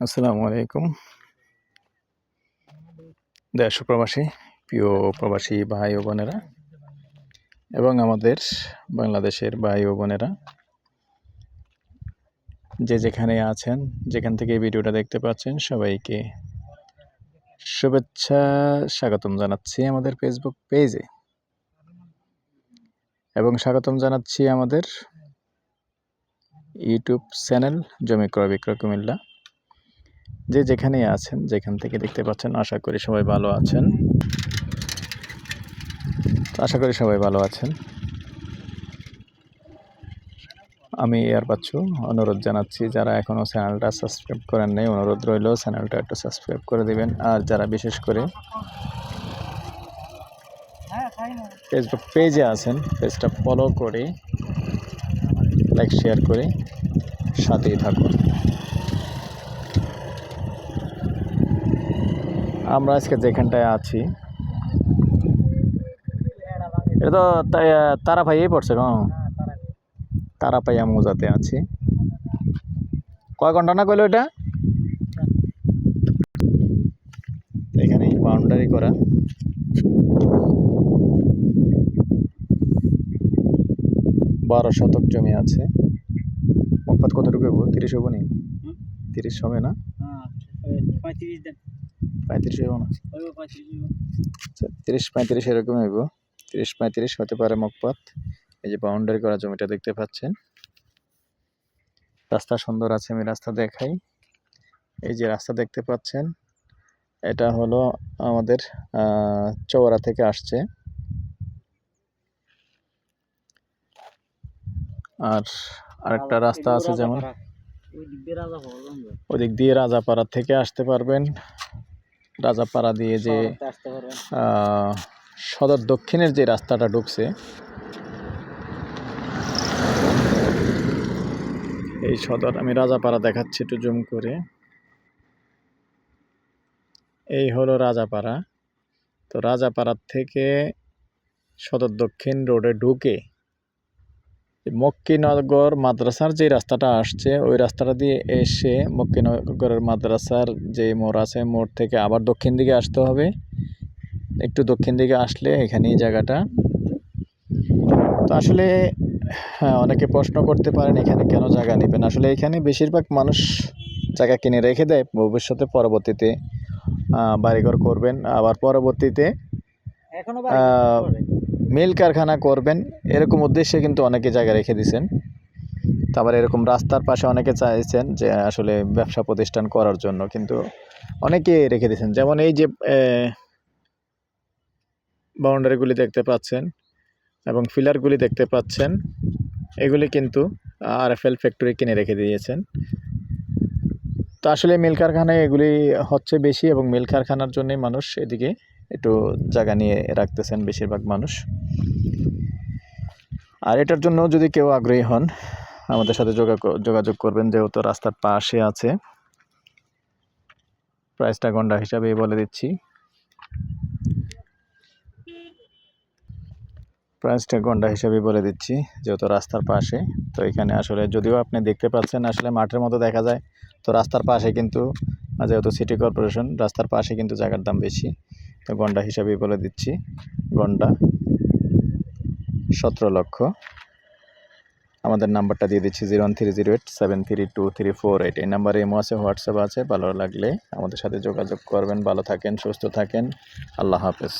আসসালামু আলাইকুম। দেশ প্রবাসী, প্রিয় প্রবাসী ভাই ও বোনেরা, এবং আমাদের বাংলাদেশের ভাই ও বোনেরা, যে যেখানে আছেন, যেখান থেকে ভিডিওটা দেখতে পাচ্ছেন, সবাইকে শুভেচ্ছা, স্বাগতম জানাচ্ছি আমাদের ফেসবুক পেজে এবং স্বাগতম জানাচ্ছি আমাদের ইউটিউব চ্যানেল জমি ক্রয় বিক্রয় কুমিল্লা। যে যেখানেই আছেন, যেখান থেকে দেখতে পাচ্ছেন, আশা করি সবাই ভালো আছেন। আশা করি সবাই ভালো আছেন। আমি এয়ার বাচ্চু, অনুরোধ জানাচ্ছি যারা এখনও চ্যানেলটা সাবস্ক্রাইব করেন নাই, অনুরোধ রইল চ্যানেলটা একটু সাবস্ক্রাইব করে দিবেন। আর যারা বিশেষ করে ফেসবুক পেজে আছেন, পেজটা ফলো করে লাইক শেয়ার করে সাথেই থাকুন। আমরা আজকে যেখানটায় আছি, এটা তো তারা ভাইই পড়ছে কম তারা পাইয়া মোজাতে আছি। কয় ঘণ্টা না কইলো এটা? এখানে বাউন্ডারি করা। বারো শতক জমি আছে। মফাত কতটুকু হব তিরিশ হব নি? তিরিশ হবে না? পঁয়ত্রিশ হব না? আচ্ছা তিরিশ পঁয়ত্রিশ এরকম হইব তিরিশ পঁয়ত্রিশ হতে পারে মকপাত এই যে বাউন্ডারি করা জমিটা দেখতে পাচ্ছেন। রাস্তা সুন্দর আছে আমি রাস্তা দেখাই। এই যে রাস্তা দেখতে পাচ্ছেন এটা হলো আমাদের চৌরা থেকে আসছে। আর আরেকটা রাস্তা আছে যেমন। ওদিক দিয়ে রাজাপাড়া থেকে আসতে পারবেন। রাজাপাড়া দিয়ে যে সদর দক্ষিণের যে রাস্তাটা ঢুকছে এই সদর আমি রাজাপাড়া দেখাচ্ছি একটু জুম করে। এই হলো রাজাপাড়া তো রাজাপাড়ার থেকে সদর দক্ষিণ রোডে ঢুকে মক্কিনগর মাদ্রাসার যে রাস্তাটা আসছে ওই রাস্তাটা দিয়ে এসে মক্কিনগরের মাদ্রাসার যে মোড় আছে মোড় থেকে আবার দক্ষিণ দিকে আসতে হবে। একটু দক্ষিণ দিকে আসলে এখানে এই জায়গাটা। তো আসলে হ্যাঁ অনেকে প্রশ্ন করতে পারেন এখানে কেন জায়গা নেবেন। আসলে এখানে বেশিরভাগ মানুষ জায়গা কিনে রেখে দেয় ভবিষ্যতে পরবর্তীতে বাড়িঘর করবেন। আবার পরবর্তীতে এখনও মিল কারখানা করবেন, এরকম উদ্দেশ্যে কিন্তু অনেকে জায়গা রেখে দিয়েছেন। তারপর এরকম রাস্তার পাশে অনেকে চাইছেন যে আসলে ব্যবসা প্রতিষ্ঠান করার জন্য, কিন্তু অনেকে রেখে দিয়েছেন। যেমন এই যে বাউন্ডারিগুলি দেখতে পাচ্ছেন এবং ফিলারগুলি দেখতে পাচ্ছেন, এগুলি কিন্তু আর এফ এল ফ্যাক্টরি কিনে রেখে দিয়েছেন। তো আসলে মিল কারখানায় এগুলি হচ্ছে বেশি এবং মিল কারখানার জন্যই মানুষ এদিকে একটু জায়গা নিয়ে রাখতেছেন বেশিরভাগ মানুষ। আর এটার জন্য যদি কেউ আগ্রহী হন, আমাদের সাথে যোগা- যোগাযোগ করবেন, যেহেতু রাস্তার পাশে আছে। প্রাইসটা গন্ডা হিসাবেই বলে দিচ্ছি। প্রাইসটা গন্ডা হিসাবে বলে দিচ্ছি, যেহেতু রাস্তার পাশে। তো এখানে আসলে যদিও আপনি দেখতে পাচ্ছেন, আসলে মাঠের মতো দেখা যায়। তো রাস্তার পাশে কিন্তু, যেহেতু সিটি কর্পোরেশন, রাস্তার পাশে কিন্তু জায়গার দাম বেশি। তো গন্ডা হিসাবেই বলে দিচ্ছি। গন্ডা সতেরো লক্ষ। আমাদের নাম্বারটা দিয়ে দিচ্ছি zero one three zero eight seven three two three four eight. এই নাম্বারে এমও আছে, হোয়াটসঅ্যাপ আছে, ভালো লাগলে আমাদের সাথে যোগাযোগ করবেন। ভালো থাকেন, সুস্থ থাকেন। আল্লাহ হাফেজ।